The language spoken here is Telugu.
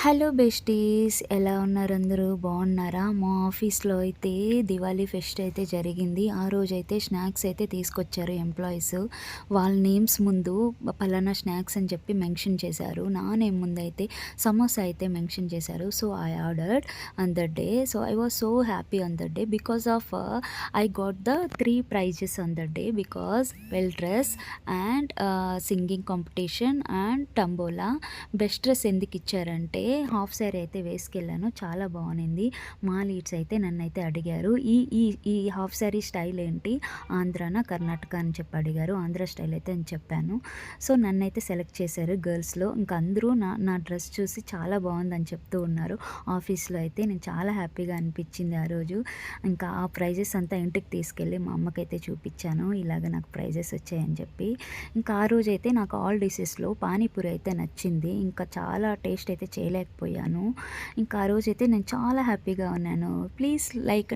హలో బెస్టీస్ ఎలా ఉన్నారు అందరూ? బాగున్నారా? మా ఆఫీస్లో అయితే దివాళీ ఫెస్ట్ అయితే జరిగింది. ఆ రోజు అయితే స్నాక్స్ అయితే తీసుకొచ్చారు ఎంప్లాయీస్. వాళ్ళ నేమ్స్ ముందు పలానా స్నాక్స్ అని చెప్పి మెన్షన్ చేశారు. నా నేమ్ ముందు అయితే సమోసా అయితే మెన్షన్ చేశారు. So I ordered on the day. So I was so happy on the day because of uh, I got the three prizes on the day because well dress and uh, singing competition and tambola best dress ఎందుకు ఇచ్చారంటే హాఫ్ శారీ అయితే వేసుకెళ్ళాను. చాలా బాగుంది. మా లీడ్స్ అయితే నన్ను అయితే అడిగారు ఈ ఈ ఈ హాఫ్ శారీ స్టైల్ ఏంటి? ఆంధ్రానా కర్ణాటక అని చెప్పి అడిగారు. ఆంధ్ర స్టైల్ అయితే అని చెప్పాను. సో నన్ను అయితే సెలెక్ట్ చేశారు గర్ల్స్లో. ఇంకా అందరూ నా నా డ్రెస్ చూసి చాలా బాగుందని చెప్తూ ఉన్నారు. ఆఫీస్లో అయితే నేను చాలా హ్యాపీగా అనిపించింది ఆ రోజు. ఇంకా ఆ ప్రైజెస్ అంతా ఇంటికి తీసుకెళ్ళి మా అమ్మకైతే చూపించాను. ఇలాగ నాకు ప్రైజెస్ వచ్చాయని చెప్పి. ఇంకా ఆ రోజు అయితే నాకు ఆల్ డిషెస్లో పానీపూరి అయితే నచ్చింది. ఇంకా చాలా టేస్ట్ అయితే చేయలేదు చేయలేకపోయాను. ఇంకా ఆ రోజు అయితే నేను చాలా హ్యాపీగా ఉన్నాను. Please like